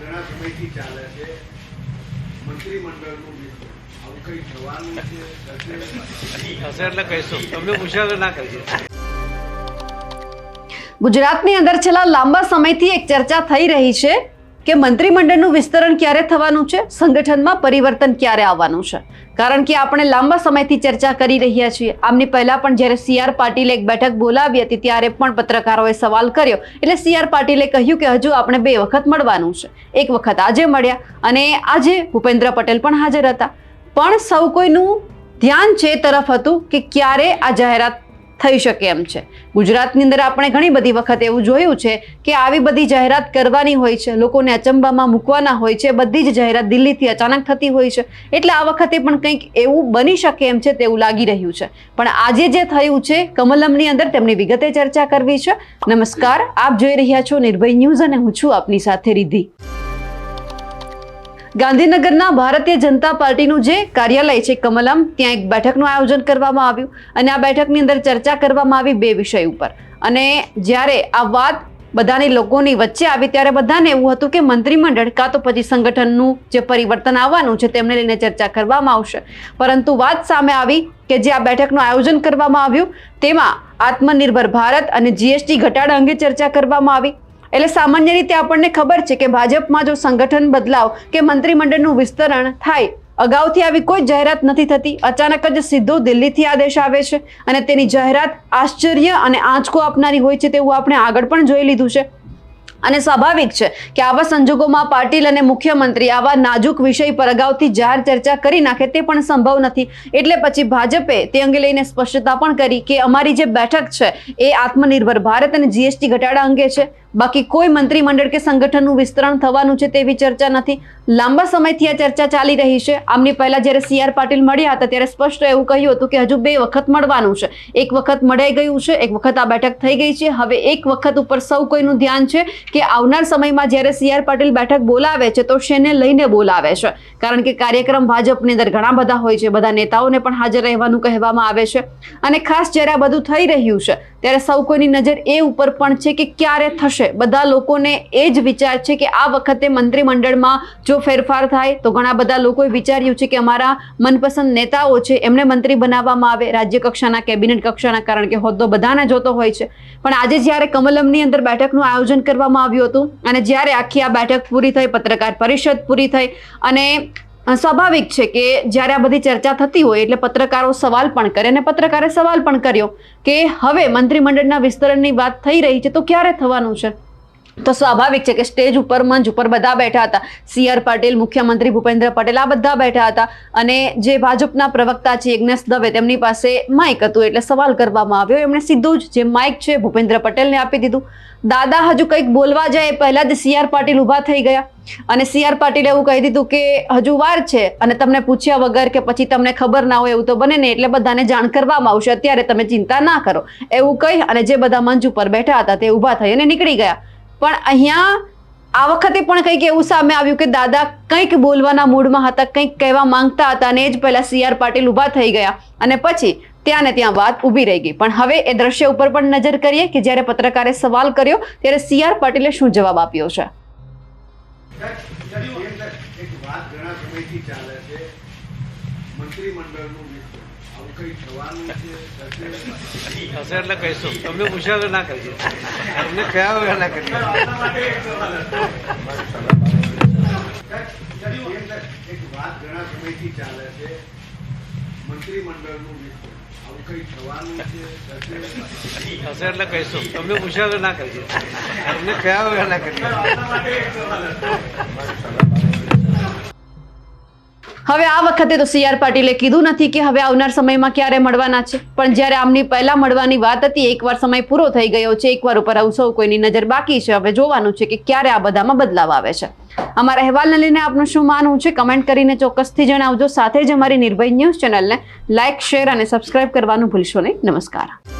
ઘણા સમયથી ચાલે છે. મંત્રીમંડળનું આવું કંઈ થવાનું છે? હશે એટલે કહીશું. તમને પૂછ્યા ના કહીશું ગુજરાતની અંદર છેલ્લા લાંબા સમયથી એક ચર્ચા થઈ રહી છે. કે મંત્રીમંડળનું વિસ્તરણ ક્યારે થવાનું છે? સંગઠનમાં પરિવર્તન ક્યારે આવવાનું છે? કારણ કે આપણે લાંબા સમયથી ચર્ચા કરી રહ્યા છીએ. આમની પહેલા પણ જ્યારે સી આર પાટીલે એક બેઠક બોલાવી હતી, ત્યારે પણ પત્રકારોએ સવાલ કર્યો. એટલે સી આર પાટીલે કહ્યું કે હજુ આપણે બે વખત મળવાનું છે. એક વખત આજે મળ્યા અને આજે ભૂપેન્દ્ર પટેલ પણ હાજર હતા. પણ સૌ કોઈનું ધ્યાન છે તરફ હતું કે ક્યારે આ જાહેરાત થઈ શકે એમ છે. ગુજરાતની અંદર આપણે ઘણી બધી વખત એવું જોયું છે કે આવી બધી જાહેરાત કરવાની હોય છે, લોકોને અચંબામાં મૂકવાના હોય છે, બધી જ જાહેરાત દિલ્હીથી અચાનક થતી હોય છે. એટલે આ વખતે પણ કંઈક એવું બની શકે એમ છે તેવું લાગી રહ્યું છે. પણ આજે જે થયું છે કમલમની અંદર તેમની વિગતે ચર્ચા કરવી છે. નમસ્કાર, આપ જોઈ રહ્યા છો નિર્ભય ન્યૂઝ અને હું છું આપની સાથે રિધિ ગાંધીનગરના ભારતીય જનતા પાર્ટીનું જે કાર્યાલય છે કમલમ, ત્યાં એક બેઠકનું આયોજન કરવામાં આવ્યું અને આ બેઠકની અંદર ચર્ચા કરવામાં આવી બે વિષય ઉપર. અને જ્યારે આ વાત બધાની લોકોની વચ્ચે આવી, ત્યારે બધાને એવું હતું કે મંત્રીમંડળ કાં તો પછી સંગઠનનું જે પરિવર્તન આવવાનું છે તેમને લઈને ચર્ચા કરવામાં આવશે. પરંતુ વાત સામે આવી કે જે આ બેઠકનું આયોજન કરવામાં આવ્યું, તેમાં આત્મનિર્ભર ભારત અને જીએસટી ઘટાડા અંગે ચર્ચા કરવામાં આવી. એટલે સામાન્ય રીતે આપણને ખબર છે કે ભાજપમાં જો સંગઠન બદલાવ કે મંત્રીમંડળનું વિસ્તરણ થાય, અગાઉથી આવી કોઈ જાહેરાત નથી થતી. અચાનક જ સીધો દિલ્હીથી આદેશ આવે છે અને તેની જાહેરાત આશ્ચર્ય અને આંચકો આપનારી હોય છે તેવું આપણે આગળ પણ જોઈ લીધું છે. અને સ્વાભાવિક છે કે આવા સંજોગોમાં પાટીલ અને મુખ્યમંત્રી આવા નાજુક વિષય પર અગાઉથી જાહેર ચર્ચા કરી નાખે તે પણ સંભવ નથી. એટલે પછી ભાજપે તે અંગે લઈને સ્પષ્ટતા પણ કરી કે અમારી જે બેઠક છે એ આત્મનિર્ભર ભારત અને જીએસટી ઘટાડા અંગે છે. બાકી કોઈ મંત્રીમંડળ કે સંગઠનનું વિસ્તરણ થવાનું છે તેવી ચર્ચા નથી. લાંબા સમયથી આ ચર્ચા ચાલી રહી છે. આમની પહેલા જ્યારે સી આર પાટીલ મળ્યા હતા ત્યારે સ્પષ્ટ એવું કહ્યું હતું કે હજુ બે વખત મળવાનું છે. એક વખત મળાઈ ગયું છે, એક વખત આ બેઠક થઈ ગઈ છે. હવે એક વખત ઉપર સૌ કોઈનું ધ્યાન છે કે આવનાર સમયમાં જ્યારે સી આર પાટીલ બેઠક બોલાવે છે તો શેને લઈને બોલાવે છે? કારણ કે કાર્યક્રમ ભાજપની અંદર ઘણા બધા હોય છે. બધા નેતાઓને પણ હાજર રહેવાનું કહેવામાં આવે છે. અને ખાસ જ્યારે આ બધું થઈ રહ્યું છે ત્યારે સૌ કોઈની નજર એ ઉપર પણ છે કે ક્યારે થશે? બધા લોકોને એ જ વિચાર છે કે આ વખતે મંત્રીમંડળમાં જો ફેરફાર થાય, તો ઘણા બધા લોકોએ વિચાર્યું છે કે અમારા મનપસંદ નેતાઓ છે, એમને મંત્રી બનાવવામાં આવે, રાજ્ય કક્ષાના, કેબિનેટ કક્ષાના, કારણ કે હોદ્દો બધાને જોતો હોય છે. પણ આજે જ્યારે કમલમની અંદર બેઠકનું આયોજન કરવામાં આવ્યું હતું, અને જ્યારે આખી આ બેઠક પૂરી થઈ, પત્રકાર પરિષદ પૂરી થઈ, અને સ્વાભાવિક છે કે જ્યારે આ બધી ચર્ચા થતી હોય એટલે પત્રકારો સવાલ પણ કરે અને પત્રકારે સવાલ પણ કર્યો કે હવે મંત્રીમંડળના વિસ્તરણની વાત થઈ રહી છે તો ક્યારે થવાનું છે? તો સ્વાભાવિક છે કે સ્ટેજ ઉપર મંચ ઉપર બધા બેઠા હતા. સી આર પાટીલ, મુખ્યમંત્રી ભૂપેન્દ્ર પટેલ આ બધા બેઠા હતા. અને જે ભાજપના પ્રવક્તા છે યજ્ઞેશ દવે તેમની પાસે માઇક હતું એટલે સવાલ કરવામાં આવ્યો. એમણે સીધું જ જે માઇક છે ભૂપેન્દ્ર પટેલને આપી દીધું. દાદા હજુ કંઈક બોલવા જાય પહેલાં જ સી આર પાટીલ ઊભા થઈ ગયા. અને સી આર પાટીલે એવું કહી દીધું કે હજુ વાર છે અને તમને પૂછ્યા વગર કે પછી તમને ખબર ના હોય એવું તો બને ને એટલે બધાને જાણ કરવામાં આવશે. અત્યારે તમે ચિંતા ના કરો. એવું કહી અને જે બધા મંચ ઉપર બેઠા હતા તે ઊભા થઈ અને નીકળી ગયા. પણ અહીંયા આ વખતે પણ કંઈક એવું સામે આવ્યું કે દાદા કંઈક બોલવાના મૂડમાં હતા, કંઈક કહેવા માંગતા હતા અને એ જ પહેલાં સી આર પાટીલ ઊભા થઈ ગયા અને પછી ત્યાં ને ત્યાં વાત ઊભી રહી ગઈ. પણ હવે એ દ્રશ્ય ઉપર પણ નજર કરીએ કે જ્યારે પત્રકારે સવાલ કર્યો ત્યારે સી આર પાટીલે શું જવાબ આપ્યો છે. મંત્રીમંડળનું આવું કંઈ થવાનું છે? થશે? એટલે કહીશું. તમને પૂછ્યા વગર ના કહીશું તમને કયા વગર ના કરીશું એક વાત ઘણા સમયથી ચાલે છે. મંત્રીમંડળનું આવું કંઈ થવાનું છે? થશે? એટલે કહીશું. તમને પૂછ્યા વગર ના કહીશું તમને કયા વગર ના હવે આ વખતે તો સીઆર પાટીલે કીધું નથી કે હવે આવનાર સમયમાં ક્યારે મળવાના છે. પણ જ્યારે આમની પહેલા મળવાની વાત હતી, એકવાર સમય પૂરો થઈ ગયો છે, એકવાર ઉપર આવું સૌ કોઈની નજર બાકી છે. હવે જોવાનું છે કે ક્યારે આ બધામાં બદલાવ આવે છે. અમારા અહેવાલને લઈને આપનું શું માનવું છે? કમેન્ટ કરીને ચોક્કસથી જણાવજો. સાથે જ અમારી નિર્ભય ન્યૂઝ ચેનલને લાઇક શેર અને સબસ્ક્રાઇબ કરવાનું ભૂલશો નહીં. નમસ્કાર.